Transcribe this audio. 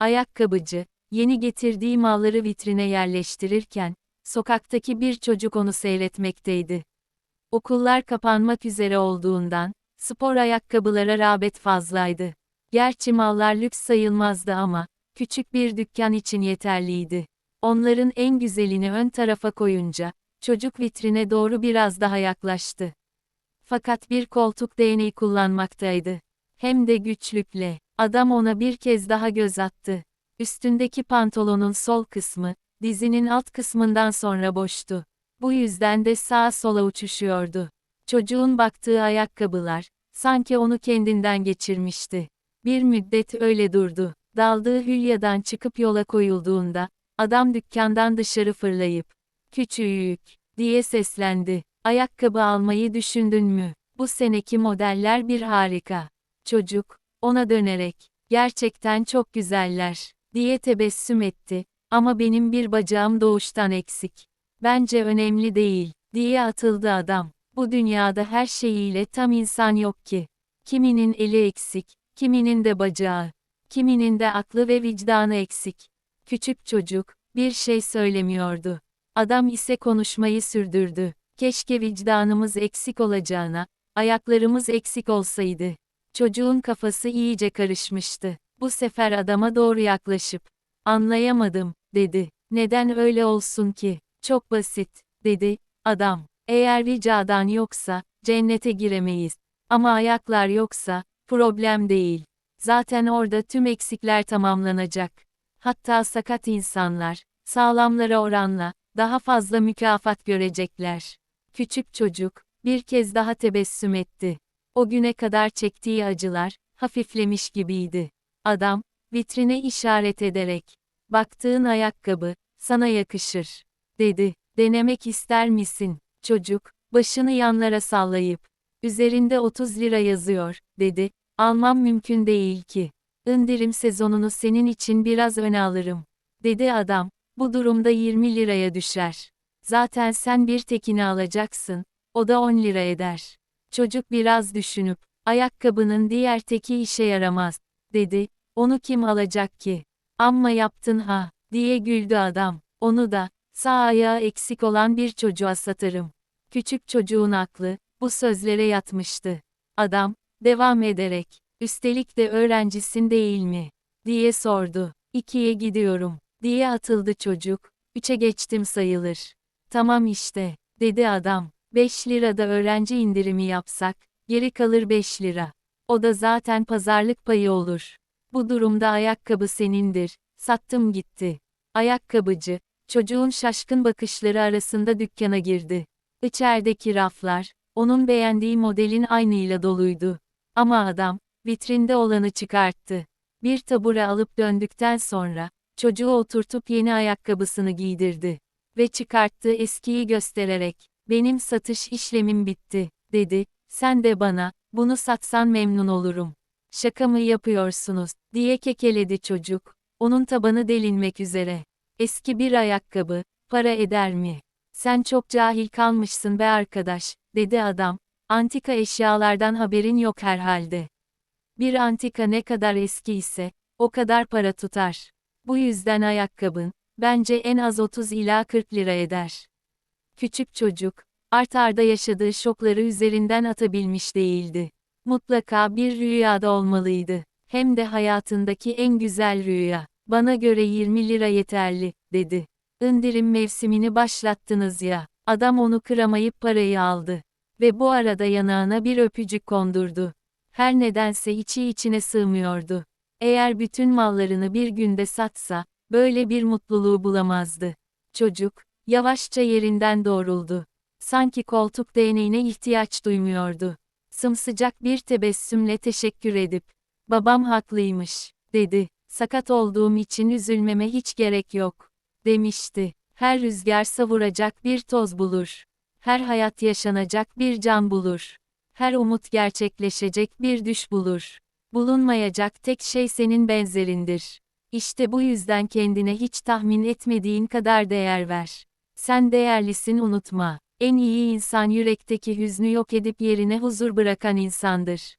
Ayakkabıcı, yeni getirdiği malları vitrine yerleştirirken, sokaktaki bir çocuk onu seyretmekteydi. Okullar kapanmak üzere olduğundan, spor ayakkabılara rağbet fazlaydı. Gerçi mallar lüks sayılmazdı ama, küçük bir dükkan için yeterliydi. Onların en güzelini ön tarafa koyunca, çocuk vitrine doğru biraz daha yaklaştı. Fakat bir koltuk değneği kullanmaktaydı. Hem de güçlükle. Adam ona bir kez daha göz attı. Üstündeki pantolonun sol kısmı, dizinin alt kısmından sonra boştu. Bu yüzden de sağa sola uçuşuyordu. Çocuğun baktığı ayakkabılar, sanki onu kendinden geçirmişti. Bir müddet öyle durdu. Daldığı hülyadan çıkıp yola koyulduğunda, adam dükkandan dışarı fırlayıp, küçüğük, diye seslendi. Ayakkabı almayı düşündün mü? Bu seneki modeller bir harika. Çocuk, ona dönerek, gerçekten çok güzeller, diye tebessüm etti, ama benim bir bacağım doğuştan eksik. Bence önemli değil, diye atıldı adam. Bu dünyada her şeyiyle tam insan yok ki. Kiminin eli eksik, kiminin de bacağı, kiminin de aklı ve vicdanı eksik. Küçük çocuk, bir şey söylemiyordu. Adam ise konuşmayı sürdürdü. Keşke vicdanımız eksik olacağına, ayaklarımız eksik olsaydı. Çocuğun kafası iyice karışmıştı. Bu sefer adama doğru yaklaşıp, anlayamadım, dedi. Neden öyle olsun ki? Çok basit, dedi, adam. Eğer ricadan yoksa, cennete giremeyiz. Ama ayaklar yoksa, problem değil. Zaten orada tüm eksikler tamamlanacak. Hatta sakat insanlar, sağlamlara oranla, daha fazla mükafat görecekler. Küçük çocuk, bir kez daha tebessüm etti. O güne kadar çektiği acılar, hafiflemiş gibiydi. Adam, vitrine işaret ederek, baktığın ayakkabı, sana yakışır, dedi. Denemek ister misin? Çocuk, başını yanlara sallayıp, üzerinde 30 lira yazıyor, dedi. Almam mümkün değil ki. İndirim sezonunu senin için biraz öne alırım, dedi adam. Bu durumda 20 liraya düşer. Zaten sen bir tekini alacaksın, o da 10 lira eder. Çocuk biraz düşünüp, ayakkabının diğer teki işe yaramaz, dedi, onu kim alacak ki? Amma yaptın ha, diye güldü adam, onu da, sağ ayağı eksik olan bir çocuğa satarım. Küçük çocuğun aklı, bu sözlere yatmıştı. Adam, devam ederek, üstelik de öğrencisin değil mi? diye sordu. İkiye gidiyorum, diye atıldı çocuk, üçe geçtim sayılır. Tamam işte, dedi adam. 5 lirada öğrenci indirimi yapsak, geri kalır 5 lira. O da zaten pazarlık payı olur. Bu durumda ayakkabı senindir. Sattım gitti. Ayakkabıcı, çocuğun şaşkın bakışları arasında dükkana girdi. İçerideki raflar, onun beğendiği modelin aynıyla doluydu. Ama adam, vitrinde olanı çıkarttı. Bir tabure alıp döndükten sonra, çocuğu oturtup yeni ayakkabısını giydirdi. Ve çıkarttığı eskiyi göstererek, benim satış işlemim bitti, dedi. Sen de bana, bunu satsan memnun olurum. Şaka mı yapıyorsunuz, diye kekeledi çocuk. Onun tabanı delinmek üzere. Eski bir ayakkabı, para eder mi? Sen çok cahil kalmışsın be arkadaş, dedi adam. Antika eşyalardan haberin yok herhalde. Bir antika ne kadar eski ise, o kadar para tutar. Bu yüzden ayakkabın, bence en az 30 ila 40 lira eder. Küçük çocuk, art arda yaşadığı şokları üzerinden atabilmiş değildi. Mutlaka bir rüyada olmalıydı. Hem de hayatındaki en güzel rüya. Bana göre 20 lira yeterli, dedi. İndirim mevsimini başlattınız ya. Adam onu kıramayıp parayı aldı. Ve bu arada yanağına bir öpücük kondurdu. Her nedense içi içine sığmıyordu. Eğer bütün mallarını bir günde satsa, böyle bir mutluluğu bulamazdı. Çocuk, Yavaşça yerinden doğruldu. Sanki koltuk değneğine ihtiyaç duymuyordu. Sımsıcak bir tebessümle teşekkür edip, babam haklıymış, dedi. Sakat olduğum için üzülmeme hiç gerek yok, demişti. Her rüzgar savuracak bir toz bulur. Her hayat yaşanacak bir can bulur. Her umut gerçekleşecek bir düş bulur. Bulunmayacak tek şey senin benzerindir. İşte bu yüzden kendine hiç tahmin etmediğin kadar değer ver. Sen değerlisin unutma. En iyi insan yürekteki hüznü yok edip yerine huzur bırakan insandır.